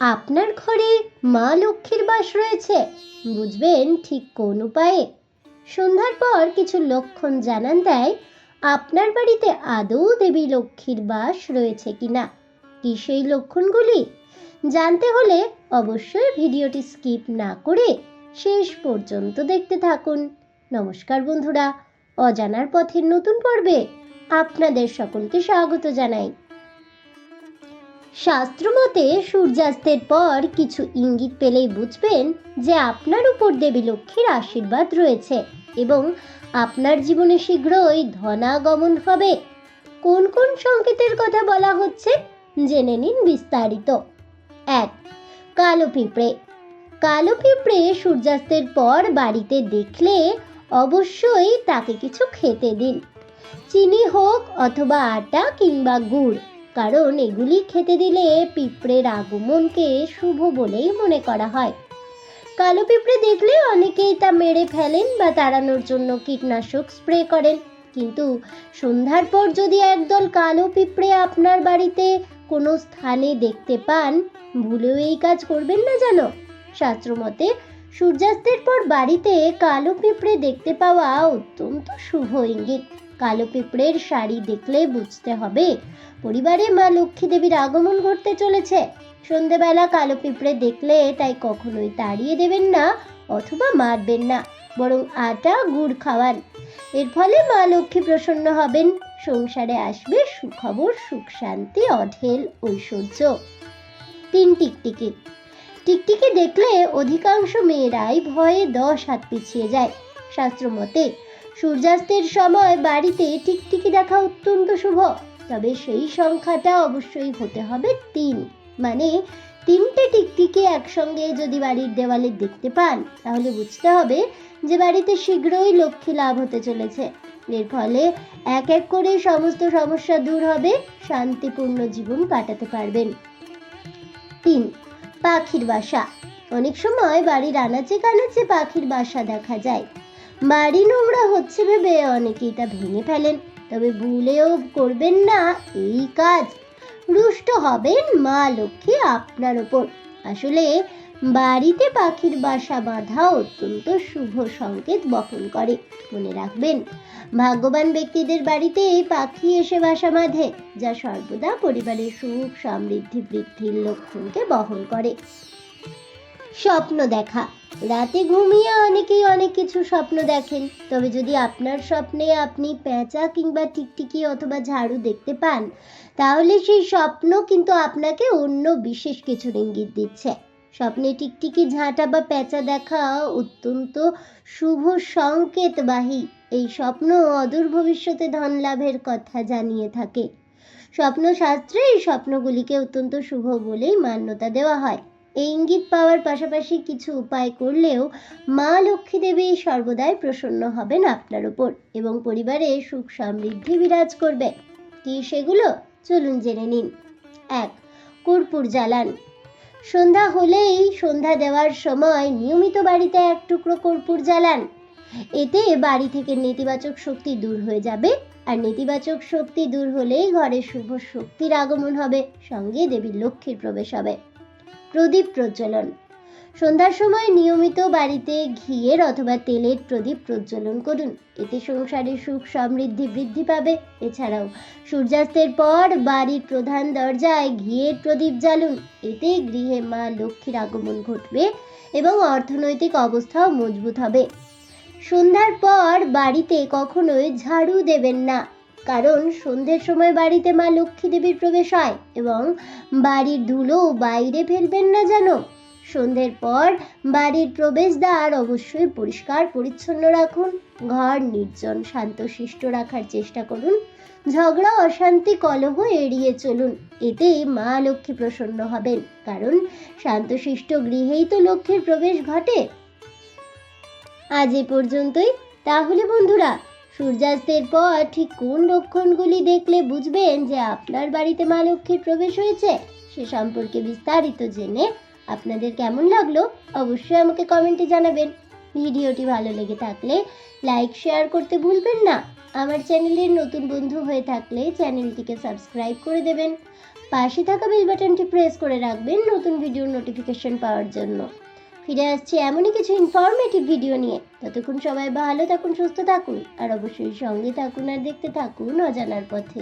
আপনার ঘরে মা লক্ষ্মীর বাস রয়েছে, বুঝবেন ঠিক কোন উপায়ে। সন্ধ্যার পর কিছু লক্ষণ জানান দেয়, আপনার বাড়িতে আদৌ দেবী লক্ষ্মীর বাস রয়েছে কিনা? কি সেই লক্ষণগুলি? জানতে হলে অবশ্যই ভিডিওটি স্কিপ না করে শেষ পর্যন্ত দেখতে থাকুন। নমস্কার বন্ধুরা, অজানার পথের নতুন পর্বে আপনাদের সকলকে স্বাগত জানাই। শাস্ত্রমতে সূর্যাস্তের পর কিছু ইঙ্গিত পেলেই বুঝবেন যে আপনার উপর দেবী লক্ষ্মীর আশীর্বাদ রয়েছে এবং আপনার জীবনে শীঘ্রই ধনাগমন হবে। কোন কোন সংকেতের কথা বলা হচ্ছে? জেনে নিন বিস্তারিত। এক, কালো পিঁপড়ে। কালো পিঁপড়ে সূর্যাস্তের পর বাড়িতে দেখলে অবশ্যই তাকে কিছু খেতে দিন। চিনি হোক অথবা আটা কিংবা গুড়। কারণ এগুলি খেতে দিলে পিঁপড়ের আগমনকে শুভ বলেই মনে করা হয়। কালো পিঁপড়ে দেখলে অনেকেই তা মেরে ফেলেন বা তাড়ানোর জন্য কীটনাশক স্প্রে করেন। কিন্তু সন্ধ্যার পর যদি একদল কালো পিঁপড়ে আপনার বাড়িতে কোনো স্থানে দেখতে পান, ভুলেও এই কাজ করবেন না জানো শাস্ত্রমতে, সূর্যাস্তের পর বাড়িতে কালো পিঁপড়ে দেখতে পাওয়া অত্যন্ত শুভ ইঙ্গিত। কালো পিঁপড়ের শাড়ি দেখলে বুঝতে হবে। পরিবারে মা লক্ষ্মী দেবীর আগমন ঘটতে চলেছে। সন্ধেবেলা কালো পিঁপড়ে দেখলে তাই কখনোই তাড়িয়ে দেবেন না অথবা মারবেন না, বরং আটা, গুড় খাওয়ান। এর ফলে মা লক্ষ্মী প্রসন্ন হবেন। সংসারে আসবে সুখবর, সুখ শান্তি, অঢেল ঐশ্বর্য। তিন টিকটিকি। টিকটিকি দেখলে অধিকাংশ মেয়েরাই ভয়ে দশ হাত পিছিয়ে যায়। শাস্ত্রমতে সূর্যাস্তের সময় বাড়িতে টিকটিকি দেখা অত্যন্ত শুভ। তবে সেই সংখ্যাটা অবশ্যই হতে হবে তিন। মানে তিনটে টিকটিকি একসঙ্গে যদি বাড়ির দেওয়ালে দেখতে পান, তাহলে বুঝতে হবে যে বাড়িতে শীঘ্রই লক্ষ্মী লাভ হতে চলেছে। এর ফলে এক এক করে সমস্ত সমস্যা দূর হবে, শান্তিপূর্ণ জীবন কাটাতে পারবেন। তিন, পাখির বাসা। অনেক সময় বাড়ির আনাচে কানাচে পাখির বাসা দেখা যায়। বাড়ি নোংরা হচ্ছে ভেবে অনেকেই তা ভেঙে ফেলেন। তবে ভুলেও করবেন না এই কাজ। রুষ্ট হবেন মা লক্ষ্মী আপনার ওপর। আসলে বাড়িতে পাখির বাসা বাঁধা অত্যন্ত শুভ সংকেত বহন করে। মনে রাখবেন, ভাগ্যবান ব্যক্তিদের বাড়িতে এই পাখি এসে বাসা বাঁধে, যা সর্বদা পরিবারের সুখ, সমৃদ্ধি, বৃদ্ধির লক্ষণকে বহন করে। স্বপ্ন দেখা। রাতে ঘুমিয়ে অনেকেই অনেক কিছু স্বপ্ন দেখেন। তবে যদি আপনার স্বপ্নে আপনি পেঁচা কিংবা টিকটিকি অথবা ঝাড়ু দেখতে পান, তাহলে সেই স্বপ্ন কিন্তু আপনাকে অন্য বিশেষ কিছুর ইঙ্গিত দিচ্ছে। স্বপ্নে টিকটিকি, ঝাঁটা বা পেঁচা দেখা অত্যন্ত শুভ সংকেতবাহী। এই স্বপ্ন অদূর ভবিষ্যতে ধন লাভের কথা জানিয়ে থাকে। স্বপ্নশাস্ত্রে এই স্বপ্নগুলিকে অত্যন্ত শুভ বলেই মান্যতা দেওয়া হয়। ইঙ্গিত পাওয়ার পাশাপাশি কিছু উপায় করলেও মা লক্ষ্মী দেবী সর্বদাই প্রসন্ন হবেন আপনার উপর এবং পরিবারে সুখ সমৃদ্ধি বিরাজ করবে। কি সেগুলো? চলুন জেনে নিন। এক, কর্পূর জ্বালান। সন্ধ্যা হলেই সন্ধ্যা দেওয়ার সময় নিয়মিত বাড়িতে এক টুকরো কর্পূর জ্বালান। এতে বাড়ি থেকে নেতিবাচক শক্তি দূর হয়ে যাবে আর নেতিবাচক শক্তি দূর হলেই ঘরে শুভ শক্তির আগমন হবে, সঙ্গে দেবী লক্ষ্মীর প্রবেশ হবে। প্রদীপ প্রজ্বলন। সন্ধ্যার সময় নিয়মিত বাড়িতে ঘিয়ের অথবা তেলের প্রদীপ প্রজ্বলন করুন। এতে সংসারে সুখ সমৃদ্ধি বৃদ্ধি পাবে। এছাড়াও সূর্যাস্তের পর বাড়ির প্রধান দরজায় ঘিয়ের প্রদীপ জ্বালুন। এতে গৃহে মা লক্ষ্মীর আগমন ঘটবে এবং অর্থনৈতিক অবস্থাও মজবুত হবে। সন্ধ্যার পর বাড়িতে কখনোই ঝাড়ু দেবেন না। কারণ সন্ধ্যের সময় বাড়িতে মা লক্ষ্মী দেবীর প্রবেশ হয় এবং বাড়ির ধুলো বাইরে ফেলবেন না যেন। সন্ধ্যের পর বাড়ির প্রবেশদ্বার অবশ্যই পরিষ্কার, পরিচ্ছন্ন রাখুন। ঘর নির্জন, শান্তশিষ্ট রাখার চেষ্টা করুন। ঝগড়া, অশান্তি, কলহ এড়িয়ে চলুন। এতে মা লক্ষ্মী প্রসন্ন হবেন, কারণ শান্তশিষ্ট গৃহেই তো লক্ষ্মীর প্রবেশ ঘটে। আজ এ পর্যন্তই। তাহলে বন্ধুরা সূর্যাস্তের পর ঠিক কোন লক্ষণগুলি দেখলে বুঝবেন যে আপনার বাড়িতে মা লক্ষ্মীর প্রবেশ হয়েছে? সে সম্পর্কে বিস্তারিত জেনে আপনাদের কেমন লাগল অবশ্যই আমাকে কমেন্টে জানাবেন। ভিডিওটি ভালো লেগে থাকলে লাইক, শেয়ার করতে ভুলবেন না। আমার চ্যানেলের নতুন বন্ধু হয়ে থাকলে চ্যানেলটিকে সাবস্ক্রাইব করে দেবেন। পাশে থাকা বেল বাটনটি প্রেস করে রাখবেন নতুন ভিডিওর নোটিফিকেশন পাওয়ার জন্য। ফিরে আসছি এমনই কিছু ইনফরমেটিভ ভিডিও নিয়ে। ততক্ষণ সবাই ভালো থাকুন, সুস্থ থাকুন, আর অবশ্যই সঙ্গে থাকুন আর দেখতে থাকুন অজানার পথে।